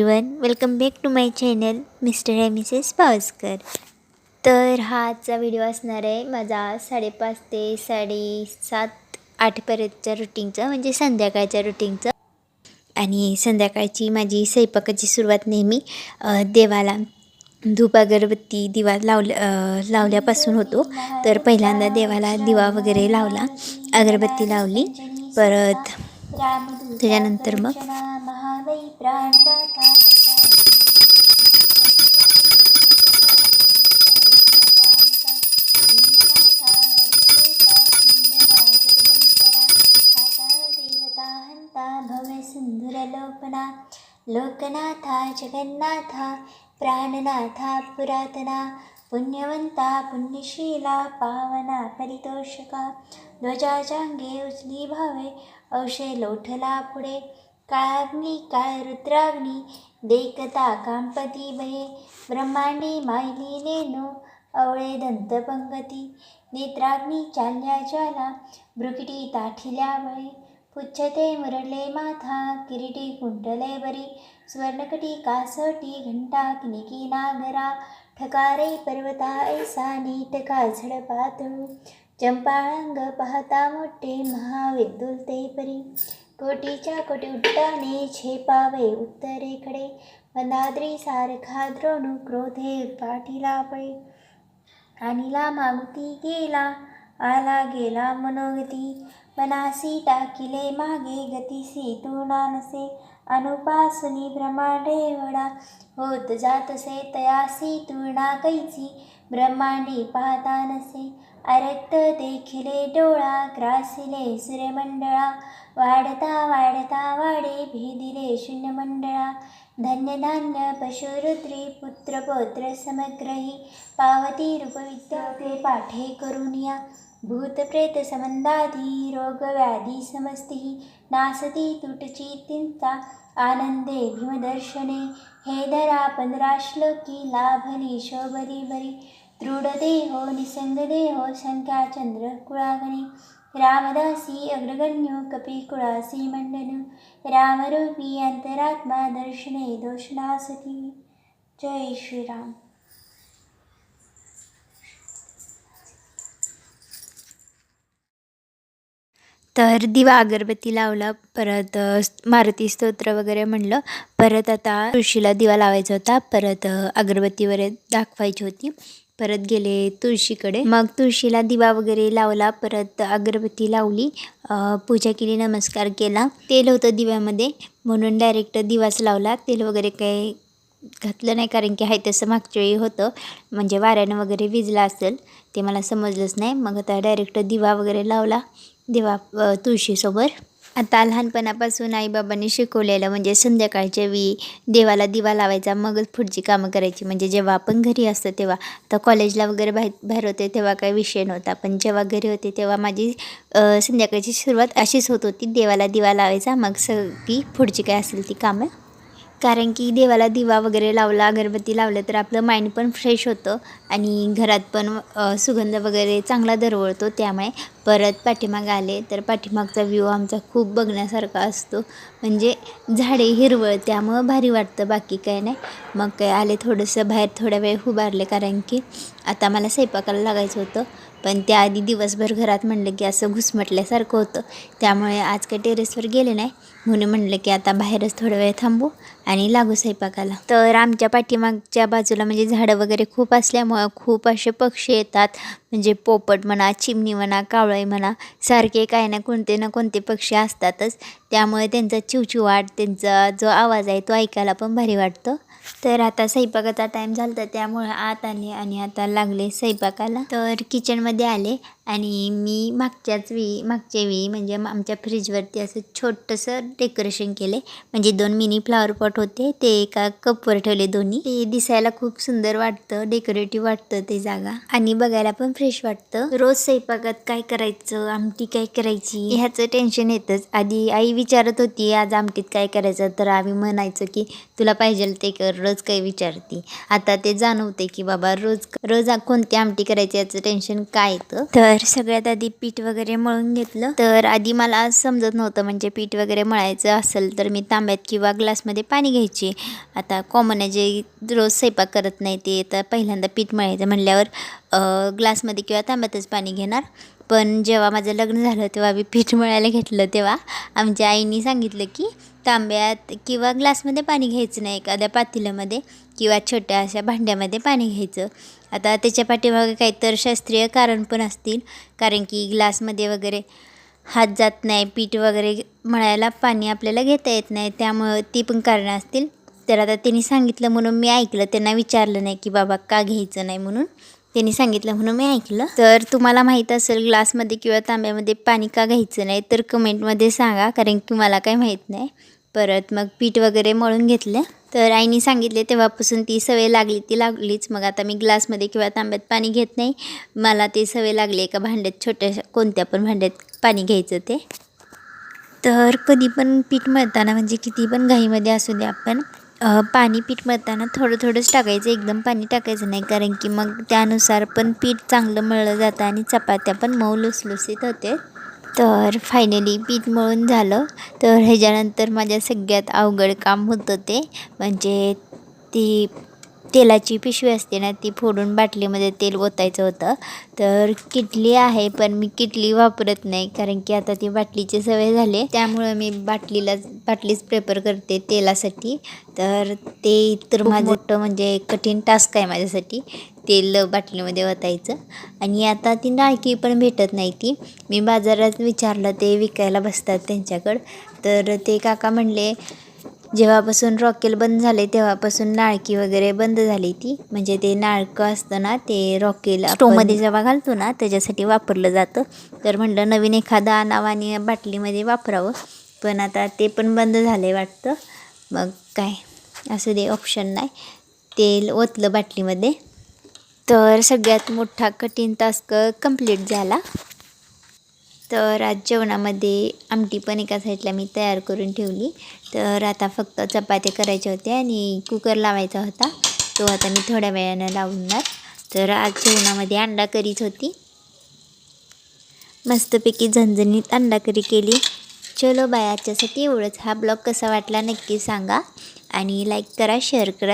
Everyone welcome back to my channel Mr and Mrs Pawaskar तर हा आजचा video असणार आहे. माझा साडेपाच ते साडेसात आठपर्यंतच्या रुटीनचा म्हणजे संध्याकाळच्या रुटीनचा आणि संध्याकाळची माझी स्वयंपाकाची सुरुवात नेहमी देवाला. धूप अगरबत्ती दिवा लावल्या लावल्यापासून होतो. तर पहिल्यांदा देवाला दिवा वगैरे लावला. अगरबत्ती लावली. परत त्याच्यानंतर मग भव्य सुंदर लोकनाथा जगन्नाथा प्राणनाथा पुरातना पुण्यवंता पुण्यशीला पावना परितोषका ध्वजाजांगे उचली भावे लोठला पुढे काग्नी काळ रुद्राग्नी देखता कांपती भये ब्रह्मांडी मायली नेनो अवळे दंतपंगती नेत्राग्नी चालल्या ज्वाला ब्रुकिटी ताठिल्या बळे पुच्छते मुरडले माथा किरीटी कुंटले बरी स्वर्णकटी कासोटी घंटा किनिकी नागरा ठकारे पर्वता ऐसा नीटका झडपातळू चंपाळंग पाहता मोठे महाविद्युलते परी कोटीच्या कोटी उड्डाणे झेपावे उत्तरेकडे वनाद्री सारखा द्रोणू क्रोधे पाठीला पळे. आणिला मागुती गेला आला गेला मनोगती. मनासी टाकिले मागे गतीसी तुणा नसे अनुपासनी ब्रह्मांडे वडा होत जातसे तयासी तुळणा कैची ब्रह्मांडी पाहता नसे अरक्त देखिले डोळा ग्रासिले सूर्यमंडळा वाढता वाढता वाडे भेदिले शून्यमंडळा. धन्य धान्य पशुरुद्री पुत्र पौत्र समग्रही पावती रूपविद्या ते पाठे करून या भूतप्रेत संबंधाधी रोगव्याधी समस्ती नासती तुटची चिंता आनंदे भीमदर्शने. हे धरा पंधरा श्लोकी लाभली शोभली बरी. दृढदेहो देहो निसंग संख्या हो, चंद्र कुळागणे। रामदासी अग्रगण्यो कपिकुळासी मण्डन रामरूपी अंतरात्मा दर्शने दोषणासती जय श्रीराम। तर दिवा अगरबत्ती लावला परत मारुती स्तोत्र वगैरे म्हणलं परत आता ऋषीला दिवा लावायचा होता परत अगरबत्ती वगैरे दाखवायची होती. परत गेले तुळशीकडे. मग तुळशीला दिवा वगैरे लावला परत अगरबत्ती लावली पूजा केली नमस्कार केला. तेल होतं दिव्यामध्ये म्हणून डायरेक्ट दिवाच लावला. तेल वगैरे काही घातलं नाही कारण की आहे तसं मागच्या वेळी होतं. म्हणजे वाऱ्यानं वगैरे विजला असेल ते मला समजलंच नाही. मग आता डायरेक्ट दिवा वगैरे लावला दिवा तुळशीसोबत. आता लहानपणापासून आईबाबांनी शिकवलेलं म्हणजे संध्याकाळच्या वेळी देवाला दिवा लावायचा मगच पुढची कामं करायची. म्हणजे जेव्हा आपण घरी असतो तेव्हा आता कॉलेजला वगैरे बाहेर बाहेर होते तेव्हा काही विषय नव्हता. पण जेव्हा घरी होते तेव्हा माझी संध्याकाळची सुरुवात अशीच होत होती. देवाला दिवा लावायचा मग सगळी पुढची काय असेल ती कामं कारण की देवाला दिवा वगैरे लावला अगरबत्ती लावलं तर आपलं माइंड पण फ्रेश होतं आणि घरात पण सुगंध वगैरे चांगला दरवळतो त्यामुळे. परत पाठीमाग आले तर पाठीमागचा व्ह्यू आमचा खूप बघण्यासारखा असतो. म्हणजे झाडे हिरवळ त्यामुळं भारी वाटतं. बाकी काय नाही. मग काय आले थोडंसं बाहेर थोड्या वेळ उभारले कारण की आता मला स्वयंपाकाला लागायचं होतं. पण त्याआधी दिवसभर घरात म्हणलं की असं घुसमटल्यासारखं होतं. त्यामुळे आज काही टेरेसवर गेले नाही. म्हणून म्हणलं की आता बाहेरच थोडा वेळ थांबू आणि लागू स्वयंपाकाला. तर आमच्या पाठीमागच्या बाजूला म्हणजे झाडं वगैरे खूप असल्यामुळं खूप असे पक्षी येतात. म्हणजे पोपट म्हणा चिमणी म्हणा कावळे म्हणा सारखे काही ना कोणते ना कोणते पक्षी असतातच. त्यामुळे त्यांचा चिवचिवाट त्यांचा जो आवाज आहे तो ऐकायला पण भारी वाटतं. तर आता स्वयंपाकाचा टाईम झाला तर त्यामुळे आत आले आणि आता लागले स्वयंपाकाला. तर किचनमध्ये आले आणि मी मागच्याच वेळी मागच्या वेळी म्हणजे आमच्या फ्रीजवरती असं छोटंसं डेकोरेशन केले. म्हणजे दोन मिनी फ्लावर पॉट होते ते एका कपवर ठेवले दोन्ही. ते दिसायला खूप सुंदर वाटतं डेकोरेटिव्ह वाटतं ते जागा. आणि बघायला पण फ्रेश वाटतं. रोज स्वयंपाकात काय करायचं आमटी काय करायची? ह्याचं टेन्शन येतंच. आधी आई विचारत होती आज आमटीत काय करायचं? तर आम्ही म्हणायचो की तुला पाहिजे ते कर रोज काही विचारते? आता ते जाणवते की बाबा रोज रोज कोणती आमटी करायची याचं टेन्शन काय येतं? तर सगळ्यात आधी पीठ वगैरे मळून घेतलं. तर आधी मला समजत नव्हतं म्हणजे पीठ वगैरे मळायचं असेल तर मी तांब्यात किंवा ग्लासमध्ये पाणी घ्यायचे. आता कॉमन आहे जे रोज स्वयंपाक करत नाही ते तर पहिल्यांदा पीठ मळायचं म्हणल्यावर ग्लासमध्ये किंवा तांब्यातच पाणी घेणार. पण जेव्हा माझं लग्न झालं तेव्हा मी पीठ मळायला घेतलं तेव्हा. आमच्या आईने सांगितलं की तांब्यात किंवा ग्लासमध्ये पाणी घ्यायचं नाही एखाद्या पातेल्यामध्ये किंवा छोट्या अशा भांड्यामध्ये पाणी घ्यायचं. आता त्याच्या पाठीमागे काही तर शास्त्रीय कारण पण असतील. कारण की ग्लासमध्ये वगैरे हात जात नाही पीठ वगैरे मळायला पाणी आपल्याला घेता येत नाही त्यामुळं ती पण कारणं असतील. तर आता त्यांनी सांगितलं म्हणून मी ऐकलं त्यांना विचारलं नाही की बाबा का घ्यायचं नाही म्हणून. त्यांनी सांगितलं म्हणून मी ऐकलं. तर तुम्हाला माहीत असेल ग्लासमध्ये किंवा तांब्यामध्ये पाणी का घ्यायचं नाही तर कमेंटमध्ये सांगा कारण की मला काही माहीत नाही. परत मग पीठ वगैरे मळून घेतलं. तर आईने सांगितले तेव्हापासून ती सवय लागली ती लागलीच. मग आता मी ग्लासमध्ये किंवा तांब्यात पाणी घेत नाही. मला ती सवय लागली एका भांड्यात छोट्याशा कोणत्या पण भांड्यात पाणी घ्यायचं ते. तर कधी पण पीठ मळताना म्हणजे किती पण घाईमध्ये असू दे आपण पाणी पीठ मळताना थोडं थोडंच टाकायचं एकदम पाणी टाकायचं नाही कारण की मग त्यानुसार पण पीठ चांगलं मळलं जातं आणि चपात्या पण मऊ लुसलुसीत होते. तर फायनली पीठ मळून झालं. तर ह्याच्यानंतर माझ्या सगळ्यात अवघड काम होतं ते म्हणजे ती तेलाची पिशवी असते ना ती फोडून बाटलीमध्ये तेल ओतायचं होतं. तर किटली आहे पण मी किटली वापरत नाही कारण की आता ती बाटलीची सवय झाली. त्यामुळं मी बाटलीला बाटलीच प्रेफर करते तेलासाठी. तर ते तर माझं म्हणजे कठीण टास्क आहे माझ्यासाठी तेल बाटलीमध्ये ओतायचं. आणि आता ती नाळकी पण भेटत नाही ती. मी बाजारात विचारलं ते विकायला बसतात त्यांच्याकडं. तर ते काका म्हणले जेव्हापासून रॉकेल बंद झाले तेव्हापासून नाळकी वगैरे बंद झाली ती. म्हणजे ते नाळकं असतं ना ते रॉकेल स्टोमध्ये जेव्हा घालतो ना त्याच्यासाठी वापरलं जातं. तर म्हणलं नवीन एखादा नावाने बाटलीमध्ये वापरावं. पण आता ते पण बंद झाले वाटतं. मग काय? असं दे ऑप्शन नाही. तेल ओतलं बाटलीमध्ये. तर सगळ्यात मोठा कठीण टास्क कंप्लीट झाला. तर आज जेवणामध्ये आमटी पण एका साईडला मी तयार करून ठेवली. तर आता फक्त चपात्या करायच्या होत्या आणि कुकर लावायचा होता. तो आता मी थोड्या वेळानं लावणार. तर आज जेवणामध्ये अंडा करीच होती. मस्तपैकी झणझणीत अंडा करी केली. चलो बाय आजच्यासाठी एवढंच. हा ब्लॉग कसा वाटला नक्की सांगा. आणि लाईक करा शेअर करा.